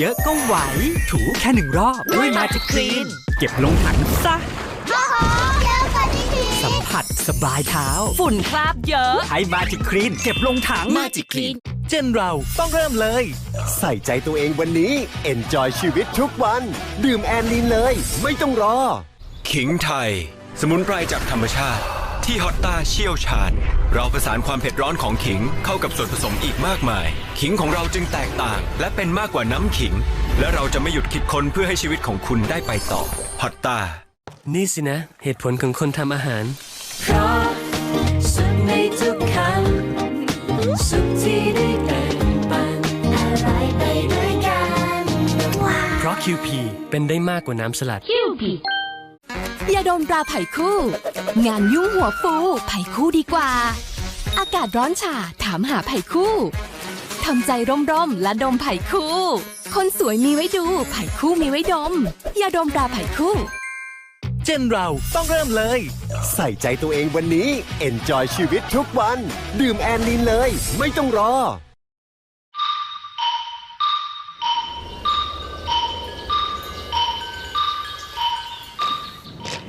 เยอะก็ไหว ถูแค่หนึ่งรอบ ด้วยมาจิกคลีน เก็บลงถังซะโอ้โหเร็วกว่าที่คิดสัมผัสสบายเท้า ฝุ่นคราบเยอะ ใช้มาจิกคลีน เก็บลงถัง Magic Clean เจนเราต้องเริ่มเลย ใส่ใจตัวเองวันนี้ Enjoy ชีวิตทุกวัน ดื่มแอนลีนเลย ไม่ต้องรอ ขิงไทย สมุนไพรจากธรรมชาติ ที่ฮอตต้าเชี่ยวชาญ เราประสานความเผ็ดร้อนของขิงเข้ากับส่วนผสมอีกมากมาย ขิงของเราจึงแตกต่าง และเป็นมากกว่าน้ำขิง และเราจะไม่หยุดคิดค้นเพื่อให้ชีวิตของคุณได้ไปต่อฮอตต้านี่สินะ เหตุผลของคนทำอาหารเพราะสุขในทุกคำสุขที่ได้แบ่งปันอร่อยไปด้วยกันว้าวเพราะ QP เป็นได้มากกว่าน้ำสลัด ยาดมตราไผ่คู่ งานยุ่งหัวฟูไผ่คู่ดีกว่า อากาศร้อนฉาถามหาไผ่คู่ทำใจร่มๆและดมไผ่คู่ คนสวยมีไว้ดูไผ่คู่มีไว้ดม ยาดมตราไผ่คู่ เจนเราต้องเริ่มเลย ใส่ใจตัวเองวันนี้ Enjoy ชีวิตทุกวัน ดื่มแอนลีนเลย ไม่ต้องรอ